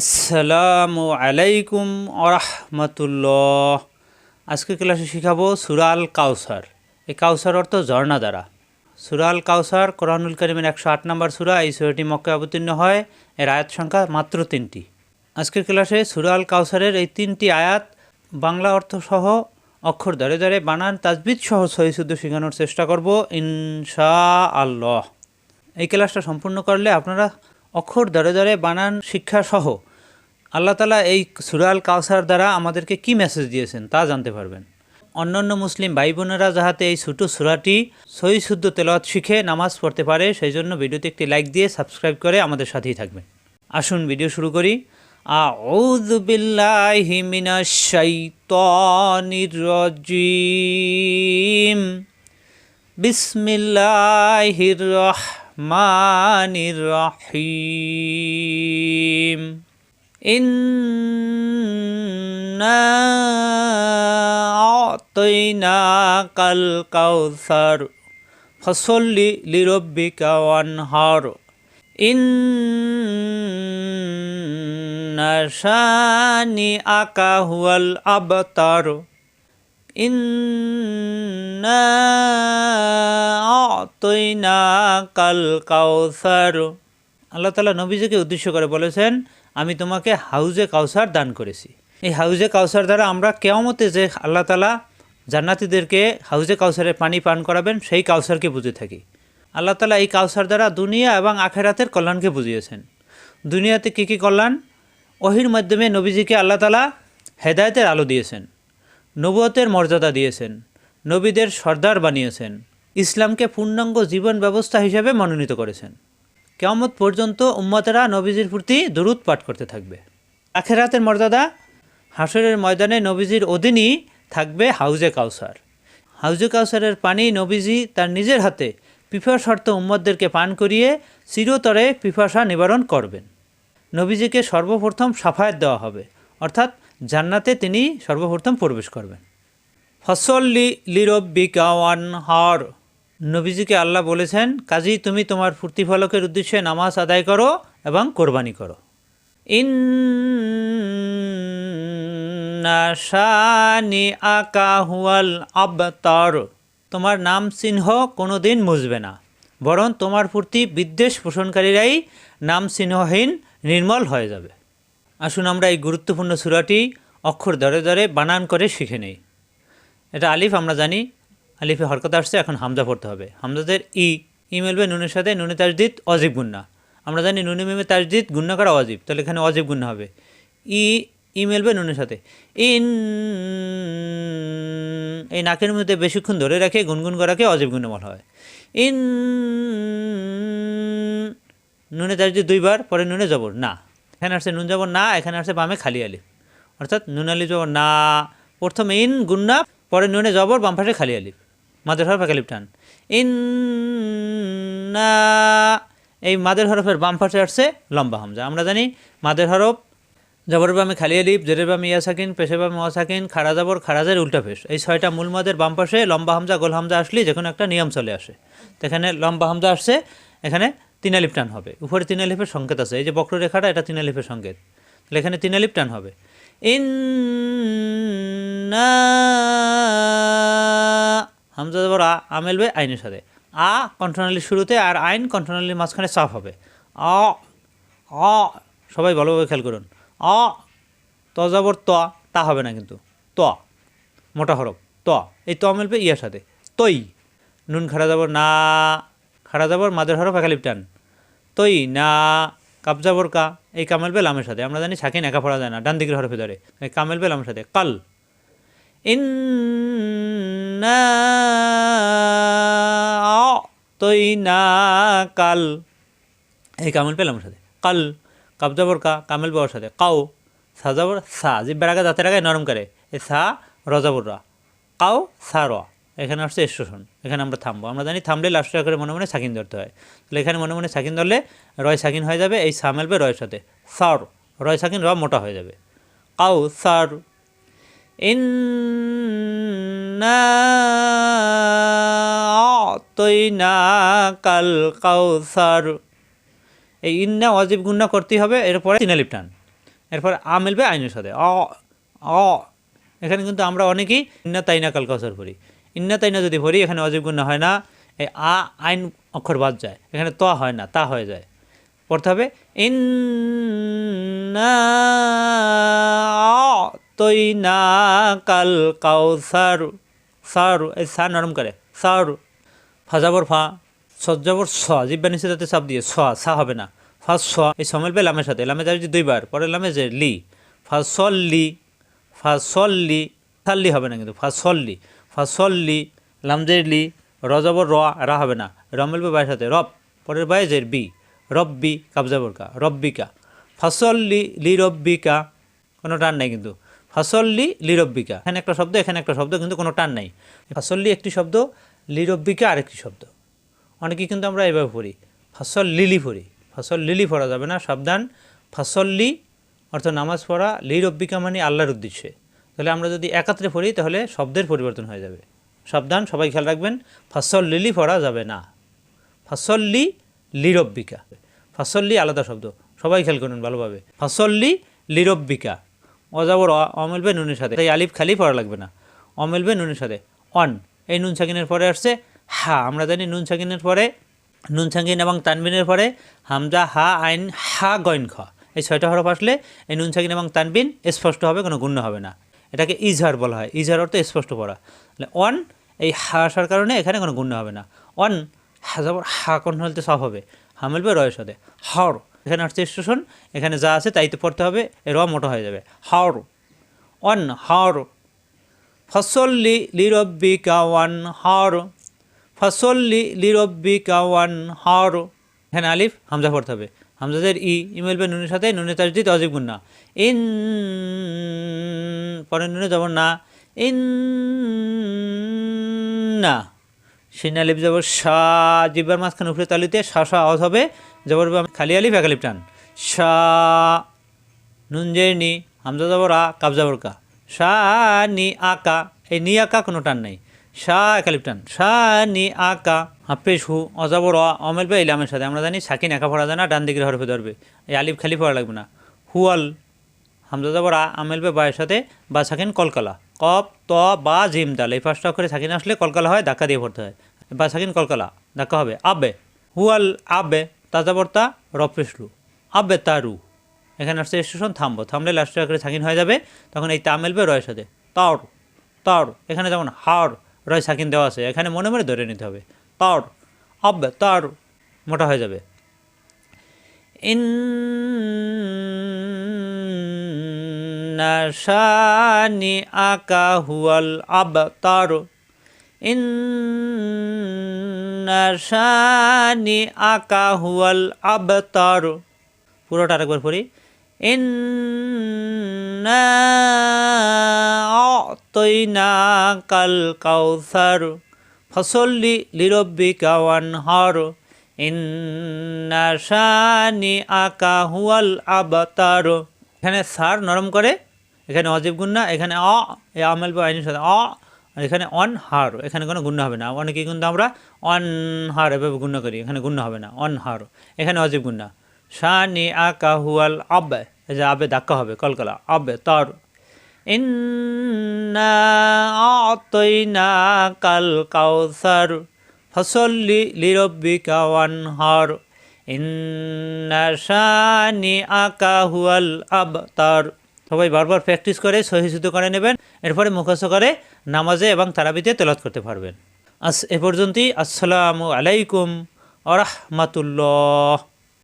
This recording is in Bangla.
আসসালামু আলাইকুম আরহামতুল্লাহ আজকে ক্লাসে শিখাবো সুরাল কাউসার। এই কাউসার অর্থ ঝর্ণা দ্বারা। সুরাল কাউসার কোরআনুল করিমের একশো আট নম্বর সুরা, এই সুরাটি মক্কে অবতীর্ণ হয়। এর আয়াত সংখ্যা মাত্র তিনটি। আজকের ক্লাসে সুরাল কাউসারের এই তিনটি আয়াত বাংলা অর্থ সহ অক্ষর ধরে ধরে বানান তাজবিদ সহ সহি শুদ্ধ শেখানোর চেষ্টা করব ইনশা আল্লাহ এই ক্লাসটা সম্পূর্ণ করলে আপনারা অক্ষর ধরে ধরে বানান শিক্ষা সহ, আল্লাহ তালা এই সুরাল কাউসার দ্বারা আমাদেরকে কি মেসেজ দিয়েছেন তা জানতে পারবেন। অন্যান্য মুসলিম ভাই বোনেরা যাহাতে এই ছোটো সুরাটি সহি শুদ্ধ তেলাওয়াত শিখে নামাজ পড়তে পারে, সেই জন্য ভিডিওতে একটি লাইক দিয়ে সাবস্ক্রাইব করে আমাদের সাথেই থাকবেন। আসুন ভিডিও শুরু করি। রহিম ইন্না আতাইনাকাল কাউসার ফসল্লি লিরব্বিকা ওয়ানহার ইন্না আকা হুয়াল আবতার কাল কাউসার আল্লাহ তালা নবীজিকে উদ্দেশ্য করে বলেছেন, আমি তোমাকে হাউজে কাউসার দান করেছি। এই হাউজে কাউসার দ্বারা আমরা কেয়ামতে যে আল্লাহ তালা জান্নাতিদেরকে হাউজে কাউসারের পানি পান করাবেন, সেই কাউসারকে বুঝে থাকি। আল্লাহ তালা এই কাউসার দ্বারা দুনিয়া এবং আখেরাতের কল্যাণকে বুঝিয়েছেন। দুনিয়াতে কী কী কল্যাণ? ওহির মাধ্যমে নবীজিকে আল্লাহ তালা হেদায়তের আলো দিয়েছেন। নবুয়তের মর্যাদা দিয়েছেন, নবীদের সর্দার বানিয়েছেন, ইসলামকে পূর্ণাঙ্গ জীবন ব্যবস্থা হিসেবে মনোনীত করেছেন। কেয়ামত পর্যন্ত উম্মতেরা নবীজির প্রতি দরুদ পাঠ করতে থাকবে। আখেরাতের মর্যাদা হাসরের ময়দানে নবীজির অধীনই থাকবে হাউজে কাউসার। হাউজে কাউসারের পানি নবীজি তার নিজের হাতে পিফা শর্ত উম্মতদেরকে পান করিয়ে চিরতরে পিপাসা নিবারণ করবেন। নবীজিকে সর্বপ্রথম সাফায়াত দেওয়া হবে, অর্থাৎ জান্নাতে তিনি সর্বপ্রথম প্রবেশ করবেন। ফসল্লি লিরব্বিকা কাওয়ান হর নবীজিকে আল্লাহ বলেছেন, কাজী, তুমি তোমার প্রতিফলকের উদ্দেশ্যে নামাজ আদায় করো এবং কোরবানি করো। ইন শানি আকা হুয়াল আবতার। তোমার নাম চিহ্ন কোনো দিন মুছবে না, বরং তোমার প্রতি বিদ্বেষ পোষণকারীরাই নাম চিহ্নহীন, নির্মল হয়ে যাবে। আসুন আমরা এই গুরুত্বপূর্ণ সুরাটি অক্ষর ধরে ধরে বানান করে শিখে নেই। এটা আলিফ, আমরা জানি আলিফে হরকত আসছে, এখন হামজা পড়তে হবে। হামজাদের ই ই মেলবে নুনের সাথে নুনে তাজদিদ, অজীব গুন্না। আমরা জানি নুনে মেমে তাজদিদ, গুন্না করা অজীব, তাহলে এখানে অজীব গুন্না হবে। ই ই মেলবে নুনের সাথে। ইন, এই নাকের মধ্যে বেশিক্ষণ ধরে রাখে গুনগুন করাকে অজীব গুন্না বলা হয়। ইন, নুনে তাজদিদ দুইবার, পরে নুনে জবর, না। এখানে আসছে নুন জবর না, এখানে আসছে বামে খালি আলিফ অর্থাৎ নুন আলি জবর না, প্রথমে ইন গুন্না পরে নুনে জবর, বাম পাশে খালি আলিফ মাদের হরফ একালিফ টান। ইন না এই মাদের হরফের বাম পাশে আসছে লম্বা হামজা। আমরা জানি মাদের হরফ, জবরের বামে খালি আলিফ জেরের বামে ইয়া সাকিন, পেশের বামে ওয়া সাকিন, খাড়া জবর খাড়াজের উল্টা পেশ। এই ছয়টা মূল মাদের বাম পাশে লম্বা হামজা, গোল হামজা আসলে যে কোনো একটা নিয়ম চলে আসে। এখানে লম্বা হামজা আসছে, এখানে তিন আলিফ টান হবে। উপরে তিন আলিফের সংকেত আছে। এই যে বক্ররেখাটা, এটা তিন আলিফের সংকেত। তাহলে এখানে তিন আলিফ টান হবে। ইন হামজা জবর আ আমেলবে আইনের সাথে। আ কণ্ঠনালীর শুরুতে আর আইন কণ্ঠনালীর মাঝখানে সাফ হবে। অ অ, সবাই ভালোভাবে খেয়াল করুন। অ, ত যাবর ত, তা হবে না কিন্তু। ত, মোটা হরফ। ত, এই ত মেলবে ইয়ার সাথে। তৈ, নুন খাড়া যাবর না, খাড়া যাবর মাদের হরফ একালিপ টান তৈ না কাপ যাবর কা এই কামেল বে লামের সাথে। আমরা জানি সাকিন একা পড়া যায় না, ডান দিকের হরফে এই কামেল বে লামের সাথে, কাল। ইন্না তৈ না, কাল। এই কামেল পেলাম সাথে, কাল। কাবজা কা কামেল বাবার সাথে কাউ সাজাবর সা জিব্বার আগে দাঁতের আগে নরম করে এ সা রজাবর কাউ সা, র। এখানে আসছে স্টেশন এখানে আমরা থামবো। আমরা জানি থামলে লাস্ট করে মনে মনে সাকিন ধরতে হয়। তাহলে এখানে মনে মনে সাকিন ধরলে রয় সাকিন হয়ে যাবে, এই সা মেলবে রয়ের সাথে। সার, রয় সাকিন র মোটা হয়ে যাবে। কাউ সার, ইন্না আতাইনা কাল কাউ কাউসার এই ইন্না অজীব গুন্না করতেই হবে, এরপরে আলিফ টান এরপর আ মিলবে আইনের সাথে, অ অ। এখানে কিন্তু আমরা অনেকেই ইন্না তাইনা কাল কাউসার পড়ি। ইন্না তাইনা যদি পড়ি এখানে অজীব গুণ হয় না। এই আ আইন অক্ষর বাদ যায়। এখানে ত হয় না, তা হয়ে যায়। পড়তে হবে, ইন্না কাল কাউসারু সারু, এই সা নরম করে, সারু। ফাজাবর ফা সজ্জাবর স, জিব্বা নিচে যাতে চাপ দিয়ে, স, সা হবে না। ফার্স্ট স, এই সমেল বে লামের সাথে, লামে যাবে দুইবার পরে লামে যে লি। ফাসল্লি ফাসল্লি সাল্লি হবে না কিন্তু ফাসল্লি ফাসল্লি লামজের লি রজবর র, রা হবে না। রমেল বে বাইয়ের সাথে, রব, পরের বাই জের বি রব্বি কাবজাবর কা। রব্বিকা ফাসল্লি, লি রব্বিকা কোনো টান নাই কিন্তু। ফাসল্লি লিরব্বিকা এখানে একটা শব্দ, এখানে একটা শব্দ, কিন্তু কোনো টান নাই। ফাসল্লি একটি শব্দ লিরব্বিকা আরেকটি শব্দ। অনেকেই কিন্তু আমরা এভাবে পড়ি। ফাসল লিলি পড়ি। ফাসল লিলি পড়া যাবে না, সাবধান। ফাসল্লি অর্থ নামাজ পড়া লিরব্বিকা মানে আল্লাহর উদ্দেশ্যে। তাহলে আমরা যদি একাত্রে পড়ি, তাহলে শব্দের পরিবর্তন হয়ে যাবে। সাবধান, সবাই খেয়াল রাখবেন ফাসল লিলি পড়া যাবে না। ফাসল্লি লিরব্বিকা। ফাসল্লি আলাদা শব্দ, সবাই খেয়াল করুন ভালোভাবে। ফাসল্লি লিরব্বিকা। অজাবর অমিলবে নুনের সাথে। তাই আলিফ খালি পড়া লাগবে না। অমিলবে নুনের সাথে। অন, এই নুন সাকিনের পরে আসছে হা। আমরা জানি নুন সাকিনের পরে, নুন সাকিন এবং তানবিনের পরে হামজা, হা, আইন, হা গইন খ। এই ছয়টা হরফ আসলে এই নুন সাকিন এবং তানবিন স্পষ্ট হবে, কোনো গুণ্য হবে না। এটাকে ইজহার বলা হয়। ইজহার অর্থ স্পষ্ট পড়া। তাহলে অন এই হা আসার কারণে এখানে কোনো গুণ্য হবে না। অন হা যাবর হা কোন হলতে সব হবে। হা মিলবে রয়ের সাথে। হর এখানে আসছে স্টেশন, এখানে যা আছে তাইতে পড়তে হবে, এ র মোটো হয়ে যাবে। হর অন হর ফসল্লি লিরব্বিকা ওয়ান হর ফসল্লি লিরব্বিকা ওয়ান হর এখানে আলিফ, হামজা পড়তে হবে। হামজাদের ই, ইমেল বে নুনের সাথে নুনে তাজদিদ অজিব গুন্না ইন, পরে নুনে যাব না। ইন, না। সিন আলিফ যাব সা, জিব্বার মাঝখানে উপরে তালিতে সা সা, আওয়াজ হবে। জবর খালি আলিফ, এক আলিফ টান। সা, নুন জে নি, হামজা জবর আ কাব জবর কা সা, নি আকা এই নি আকা কোনো টান নাই। সা এক আলিফ টান সা নি আকা হাফেজ হু অজাবর অমেল বা ইলামের সাথে। আমরা জানি সাকিন একা পড়া যায় না, ডান দিকের হরফে ধরবে। এই আলিফ খালি পড়া লাগবে না। হুয়াল হামজা জবর আ আমেল বে বায়ের সাথে, বা সাকিন কলকালা। কপ, ত, বা, জিম, দাল, এই পাঁচটা করে সাকিন আসলে কলকালা হয়, ধাক্কা দিয়ে পড়তে হয়। বা সাকিন কলকালা, ধাক্কা হবে। আবে হুয়াল আবে তাজাবর্তা রফেসলু আবে তারু এখানে আসছে স্টেশন, থামবো। থামলে লাস্টে করে সাকিন হয়ে যাবে, তখন এই তা মেলবে রয়ের সাথে। তর তর এখানে যেমন হার রয় সাকিন দেওয়া আছে, এখানে মনে মনে ধরে নিতে হবে। তর আবে তার মোটা হয়ে যাবে। ইন্না শানি আকা হুয়াল আবতার। ইন্না শানি আকা হুয়াল আবতার। পুরোটা আরেকবার পড়ি। কাল কাউসার ফসল্লি লিরব্বিকা ওয়ানহার ইন্না শানি আকা হুয়াল আবতার এখানে সার নরম করে, এখানে অজীব গুন্না এখানে অ, এ আমেল বা আইনের সাথে অ এখানে অন হার এখানে কোনো গুণ্য হবে না। অনেকে কিন্তু আমরা? অন হার এভাবে গুণ্য করি, এখানে গুণ্য হবে না অন হার এখানে অজীব গুন্না শানি আকা হুয়াল আবে। এই যে আবে ধাক্কা হবে কলকলা আবে তর। ইন্না কাল কাউসার, ফসল্লি লিরব্বিকা ওয়ানহার। ইন্না শানি আকা হুয়াল আবতার। সবাই বারবার প্র্যাকটিস করে সহিষ্ণুত করে নেবেন, এরপরে মুখস্থ করে নামাজে এবং তারাবিতে তেলত করতে পারবেন। আস, এ পর্যন্তই, আসসালামু আলাইকুম আরহামাতুল্লাহ